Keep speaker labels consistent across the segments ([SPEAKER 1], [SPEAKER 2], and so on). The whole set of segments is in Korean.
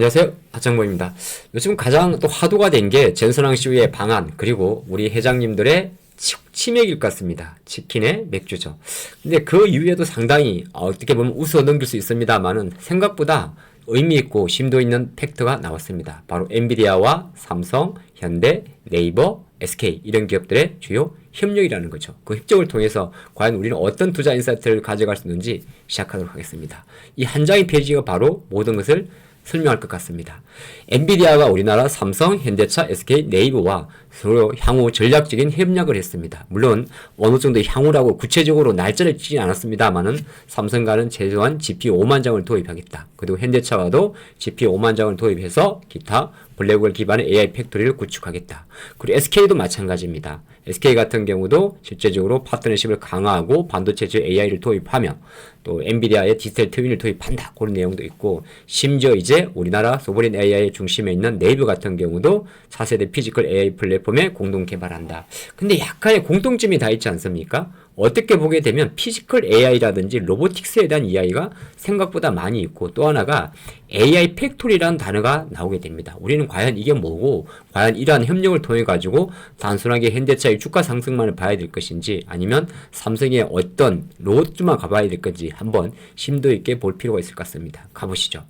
[SPEAKER 1] 안녕하세요. 하창모입니다. 요즘 가장 또 화두가 된 게 젠선왕 씨의 방안 그리고 우리 회장님들의 치- 치맥일 것 같습니다. 치킨의 맥주죠. 근데 그 이후에도 상당히 어떻게 보면 웃어 넘길 수 있습니다만은 생각보다 의미 있고 심도 있는 팩트가 나왔습니다. 바로 엔비디아와 삼성, 현대, 네이버, SK 이런 기업들의 주요 협력이라는 거죠. 그 협력을 통해서 과연 우리는 어떤 투자 인사이트를 가져갈 수 있는지 시작하도록 하겠습니다. 이 한 장의 페이지가 바로 모든 것을 설명할 것 같습니다. 엔비디아가 우리나라 삼성, 현대차, SK, 네이버와 서로 향후 전략적인 협력을 했습니다. 물론 어느 정도 향후라고 구체적으로 날짜를 찍지 않았습니다만은 삼성과는 최소한 GPU 5만 장을 도입하겠다. 그리고 현대차와도 GPU 5만 장을 도입해서 기타 블랙홀 기반의 AI 팩토리를 구축하겠다. 그리고 SK도 마찬가지입니다. SK 같은 경우도 실제적으로 파트너십을 강화하고 반도체주 AI를 도입하며 또 엔비디아의 디지털 트윈을 도입한다. 그런 내용도 있고 심지어 이제 우리나라 소버린 AI 중심에 있는 네이버 같은 경우도 차세대 피지컬 AI 플랫폼에 공동 개발한다. 근데 약간의 공통점이 다 있지 않습니까? 어떻게 보게 되면 피지컬 AI라든지 로보틱스에 대한 이야기가 생각보다 많이 있고 또 하나가 AI 팩토리라는 단어가 나오게 됩니다. 우리는 과연 이게 뭐고 과연 이러한 협력을 통해 가지고 단순하게 현대차의 주가 상승만을 봐야 될 것인지 아니면 삼성의 어떤 로봇만 가봐야 될 건지 한번 심도 있게 볼 필요가 있을 것 같습니다. 가보시죠.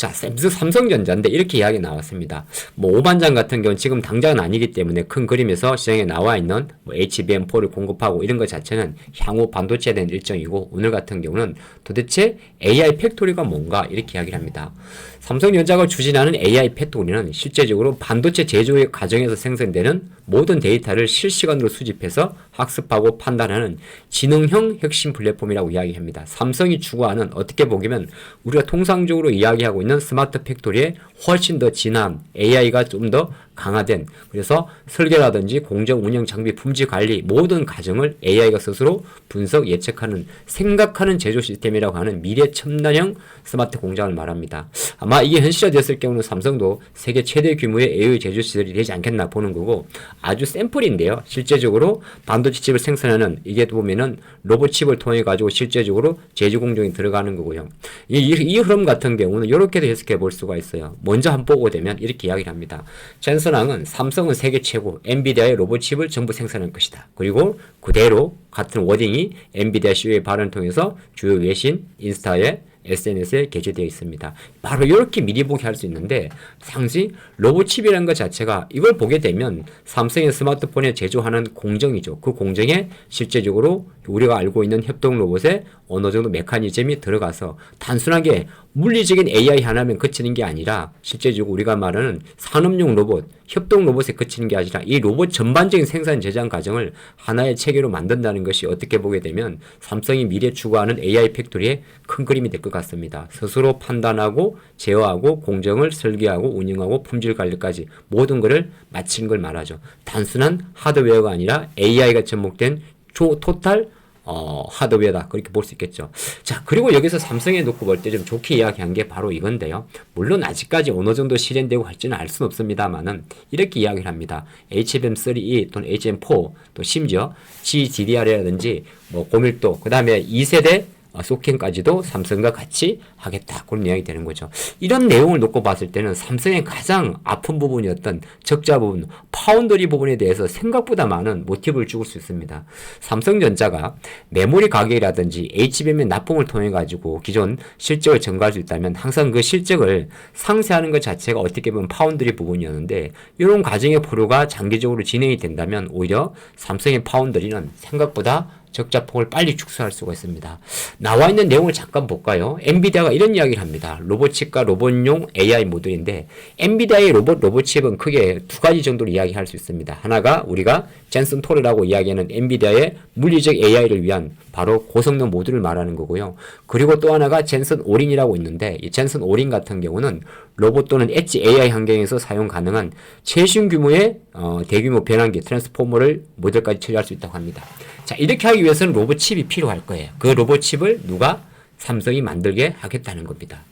[SPEAKER 1] 자, 삼성- 삼성전자인데 이렇게 이야기 나왔습니다. 뭐 오반장 같은 경우는 지금 당장은 아니기 때문에 큰 그림에서 시장에 나와 있는 뭐 HBM4를 공급하고 이런 것 자체는 향후 반도체에 대한 일정이고 오늘 같은 경우는 도대체 AI 팩토리가 뭔가 이렇게 이야기를 합니다. 삼성전자가 추진하는 AI 팩토리는 실제적으로 반도체 제조의 과정에서 생성되는 모든 데이터를 실시간으로 수집해서 학습하고 판단하는 지능형 핵심 플랫폼이라고 이야기합니다. 삼성이 추구하는 어떻게 보면 우리가 통상적으로 이야기하고 있는 스마트 팩토리의 훨씬 더 진한 AI가 좀 더 강화된 그래서 설계라든지 공정 운영 장비 품질 관리 모든 과정을 AI가 스스로 분석 예측하는 생각하는 제조 시스템이라고 하는 미래 첨단형 스마트 공장을 말합니다. 아마 이게 현실화됐을 경우는 삼성도 세계 최대 규모의 AI 제조 시설이 되지 않겠나 보는 거고 아주 샘플인데요. 실제적으로 반도체 칩을 생산하는 이게 보면은 로봇 칩을 통해 가지고 실제적으로 제조 공정이 들어가는 거고요. 이, 이, 이 흐름 같은 경우는 이렇게도 해석해 볼 수가 있어요. 먼저 한번 보고 되면 이렇게 이야기를 합니다. 젠 슨왕은 삼성은 세계 최고 엔비디아의 로봇 칩을 전부 생산할 것이다. 그리고 그대로 같은 워딩이 엔비디아 CEO의 발언을 통해서 주요 외신 인스타에 SNS에 게재되어 있습니다. 바로 이렇게 미리 보기 할 수 있는데 상시 로봇칩이라는 것 자체가 이걸 보게 되면 삼성의 스마트폰에 제조하는 공정이죠. 그 공정에 실제적으로 우리가 알고 있는 협동 로봇에 어느 정도 메커니즘이 들어가서 단순하게 물리적인 AI 하나면 그치는 게 아니라 실제적으로 우리가 말하는 산업용 로봇, 협동 로봇에 그치는 게 아니라 이 로봇 전반적인 생산 제작 과정을 하나의 체계로 만든다는 것이 어떻게 보게 되면 삼성이 미래 추구하는 AI 팩토리의 큰 그림이 될 것 같습니다. 스스로 판단하고 제어하고 공정을 설계하고 운영하고 품질 관리까지 모든 것을 마치는 걸 말하죠. 단순한 하드웨어가 아니라 AI가 접목된 조 토탈 어, 하드웨어다. 그렇게 볼 수 있겠죠. 자, 그리고 여기서 삼성에 놓고 볼 때 좀 좋게 이야기한 게 바로 이건데요. 물론 아직까지 어느 정도 실현되고 할지는 알 수는 없습니다만은 이렇게 이야기를 합니다. HBM3E 또는 HBM4 또 심지어 GDDR이라든지 뭐 고밀도 그 다음에 2세대 어, 소킹까지도 삼성과 같이 하겠다. 그런 이야기 되는 거죠. 이런 내용을 놓고 봤을 때는 삼성의 가장 아픈 부분이었던 적자 부분, 파운더리 부분에 대해서 생각보다 많은 모티브를 죽을 수 있습니다. 삼성전자가 메모리 가격이라든지 HBM의 납품을 통해 가지고 기존 실적을 증가할 수 있다면 항상 그 실적을 상쇄하는 것 자체가 어떻게 보면 파운더리 부분이었는데 이런 과정의 포로가 장기적으로 진행이 된다면 오히려 삼성의 파운더리는 생각보다 적자폭을 빨리 축소할 수가 있습니다. 나와 있는 내용을 잠깐 볼까요? 엔비디아가 이런 이야기를 합니다. 로봇칩과 로봇용 AI 모듈인데 엔비디아의 로봇 로봇칩은 크게 두 가지 정도로 이야기할 수 있습니다. 하나가 우리가 젠슨 토르라고 이야기하는 엔비디아의 물리적 AI를 위한 바로 고성능 모듈을 말하는 거고요. 그리고 또 하나가 젠슨 오린이라고 있는데 이 젠슨 오린 같은 경우는 로봇 또는 엣지 AI 환경에서 사용 가능한 최신 규모의 어, 대규모 변환기 트랜스포머를 모델까지 처리할 수 있다고 합니다. 자 이렇게 하기 위해서는 로봇 칩이 필요할 거예요. 그 로봇 칩을 누가 삼성이 만들게 하겠다는 겁니다.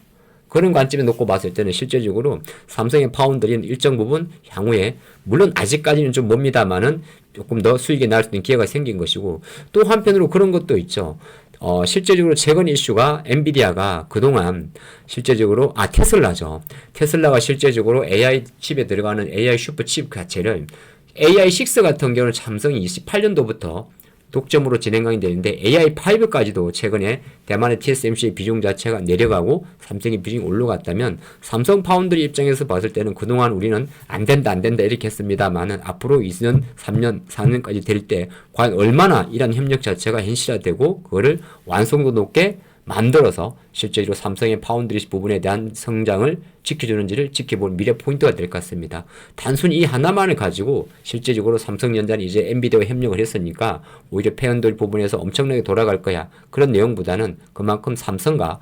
[SPEAKER 1] 그런 관점에 놓고 봤을 때는 실제적으로 삼성의 파운드리는 일정 부분 향후에 물론 아직까지는 좀 멉니다만은 조금 더 수익이 날 수 있는 기회가 생긴 것이고 또 한편으로 그런 것도 있죠. 어, 실제적으로 최근 이슈가 엔비디아가 그동안 실제적으로 아 테슬라죠. 테슬라가 실제적으로 AI 칩에 들어가는 AI 슈퍼 칩 자체를 AI6 같은 경우는 삼성이 28년도부터 독점으로 진행이 되는데 AI5까지도 최근에 대만의 TSMC의 비중 자체가 내려가고 삼성의 비중이 올라갔다면 삼성 파운드리 입장에서 봤을 때는 그동안 우리는 안 된다 안 된다 이렇게 했습니다만은 앞으로 2년, 3년, 4년까지 될 때 과연 얼마나 이런 협력 자체가 현실화되고 그거를 완성도 높게 만들어서 실제로 삼성의 파운드리 부분에 대한 성장을 지켜주는지를 지켜볼 미래 포인트가 될 것 같습니다. 단순히 이 하나만을 가지고 실제적으로 삼성전자는 이제 엔비디아와 협력을 했으니까 오히려 패연들 부분에서 엄청나게 돌아갈 거야. 그런 내용보다는 그만큼 삼성과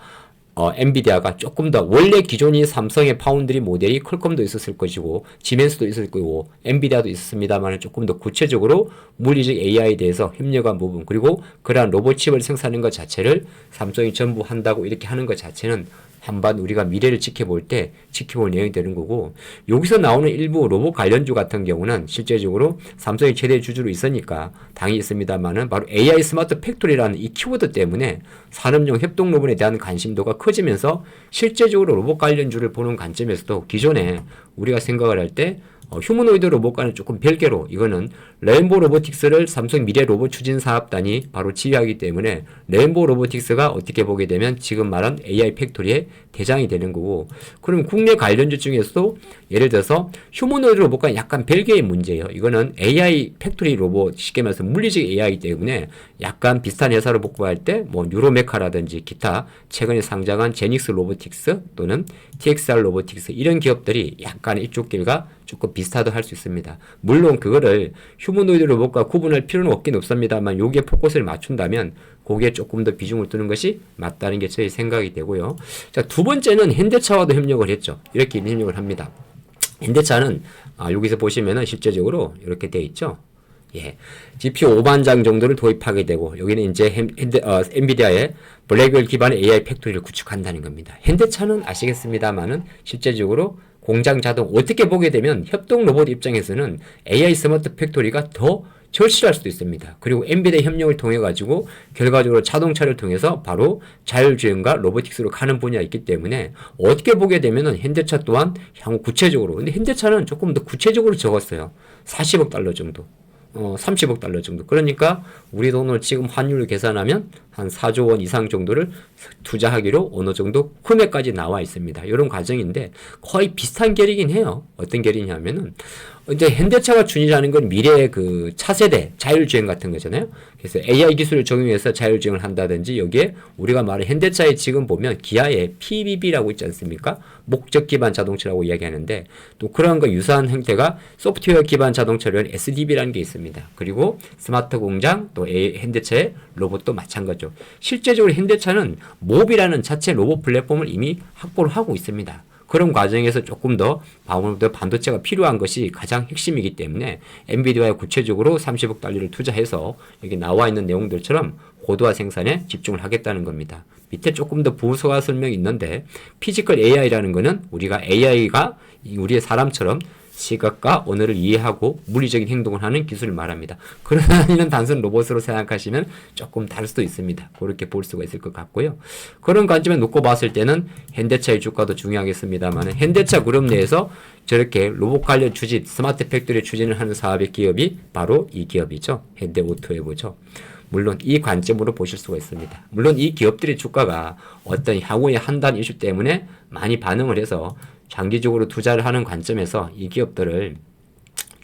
[SPEAKER 1] 어, 엔비디아가 조금 더 원래 기존이 삼성의 파운드리 모델이 퀄컴도 있었을 것이고 지멘스도 있을 거고 엔비디아도 있었습니다만 조금 더 구체적으로 물리적 AI에 대해서 협력한 부분 그리고 그러한 로봇칩을 생산하는 것 자체를 삼성이 전부 한다고 이렇게 하는 것 자체는 한반 우리가 미래를 지켜볼 때 지켜볼 내용이 되는 거고 여기서 나오는 일부 로봇 관련주 같은 경우는 실제적으로 삼성이 최대 주주로 있으니까 당이 있습니다만은 바로 AI 스마트 팩토리라는 이 키워드 때문에 산업용 협동 로봇에 대한 관심도가 커지면서 실제적으로 로봇 관련주를 보는 관점에서도 기존에 우리가 생각을 할때 어, 휴머노이드 로봇과는 조금 별개로 이거는 레인보 로보틱스를 삼성 미래 로봇 추진 사업단이 바로 지휘하기 때문에 레인보 로보틱스가 어떻게 보게 되면 지금 말한 AI 팩토리의 대장이 되는 거고 그럼 국내 관련주 중에서도 예를 들어서 휴머노이드 로봇과 약간 별개의 문제예요. 이거는 AI 팩토리 로봇 쉽게 말해서 물리적 AI이기 때문에 약간 비슷한 회사로 복구할 때 뭐 뉴로메카라든지 기타 최근에 상장한 제닉스 로보틱스 또는 TXR 로보틱스 이런 기업들이 약간 이쪽 길과 조금 비슷하다 할 수 있습니다. 물론 그거를 휴머노이드 로봇과 구분할 필요는 없긴 없습니다만 여기에 포커스를 맞춘다면 거기에 조금 더 비중을 두는 것이 맞다는 게 저희 생각이 되고요. 자, 두 번째는 현대차와도 협력을 했죠. 이렇게 협력을 합니다. 현대차는 아, 여기서 보시면은 실제적으로 이렇게 돼 있죠. 예. GPU 5만 장 정도를 도입하게 되고 여기는 이제 핸드, 어, 엔비디아의 블랙홀 기반의 AI 팩토리를 구축한다는 겁니다. 현대차는 아시겠습니다만은 실제적으로 공장 자동 어떻게 보게 되면 협동 로봇 입장에서는 AI 스마트 팩토리가 더 절실할 수도 있습니다. 그리고 엔비디아 협력을 통해 가지고 결과적으로 자동차를 통해서 바로 자율주행과 로보틱스로 가는 분야가 있기 때문에 어떻게 보게 되면은 현대차 또한 향후 구체적으로 근데 현대차는 조금 더 구체적으로 적었어요. 40억 달러 정도. 어, 30억 달러 정도. 그러니까 우리 돈을 지금 환율을 계산하면 한 4조 원 이상 정도를 투자하기로 어느 정도 금액까지 나와 있습니다. 이런 과정인데 거의 비슷한 결이긴 해요. 어떤 결이냐면은 이제 현대차가 준이라는 건 미래의 그 차세대 자율주행 같은 거잖아요. 그래서 AI 기술을 적용해서 자율주행을 한다든지 여기에 우리가 말하는 현대차에 지금 보면 기아의 PBB라고 있지 않습니까? 목적 기반 자동차라고 이야기하는데 또 그런 거 유사한 형태가 소프트웨어 기반 자동차를 SDB라는 게 있습니다. 그리고 스마트 공장 또 현대차의 로봇도 마찬가지죠. 실제적으로 현대차는 몹이라는 자체 로봇 플랫폼을 이미 확보를 하고 있습니다. 그런 과정에서 조금 더 반도체가 필요한 것이 가장 핵심이기 때문에 엔비디아에 구체적으로 30억 달러를 투자해서 여기 나와 있는 내용들처럼 고도화 생산에 집중을 하겠다는 겁니다. 밑에 조금 더 부수화 설명이 있는데 피지컬 AI라는 것은 우리가 AI가 우리의 사람처럼 시각과 언어를 이해하고 물리적인 행동을 하는 기술을 말합니다. 그러나 이는 단순 로봇으로 생각하시면 조금 다를 수도 있습니다. 그렇게 볼 수가 있을 것 같고요. 그런 관점에 놓고 봤을 때는 현대차의 주가도 중요하겠습니다만 현대차 그룹 내에서 저렇게 로봇 관련 추진, 스마트 팩토리 추진을 하는 사업의 기업이 바로 이 기업이죠. 현대오토웨보죠. 물론 이 관점으로 보실 수가 있습니다. 물론 이 기업들의 주가가 어떤 향후의 한단 이슈 때문에 많이 반응을 해서 장기적으로 투자를 하는 관점에서 이 기업들을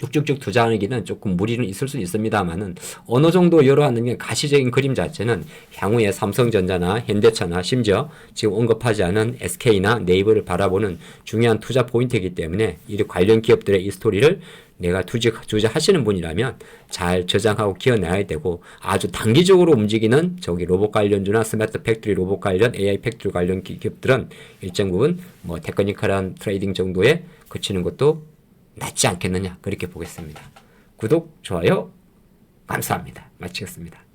[SPEAKER 1] 쭉쭉쭉 투자하기는 조금 무리는 있을 수 있습니다만은 어느 정도 열어하는 게 가시적인 그림 자체는 향후에 삼성전자나 현대차나 심지어 지금 언급하지 않은 SK나 네이버를 바라보는 중요한 투자 포인트이기 때문에 이 관련 기업들의 이 스토리를 내가 투자, 투자하시는 분이라면 잘 저장하고 기어내야 되고 아주 단기적으로 움직이는 저기 로봇 관련주나 스마트 팩토리 로봇 관련 AI 팩토리 관련 기업들은 일정 부분 뭐 테크니컬한 트레이딩 정도에 그치는 것도 낫지 않겠느냐 그렇게 보겠습니다. 구독, 좋아요 감사합니다. 마치겠습니다.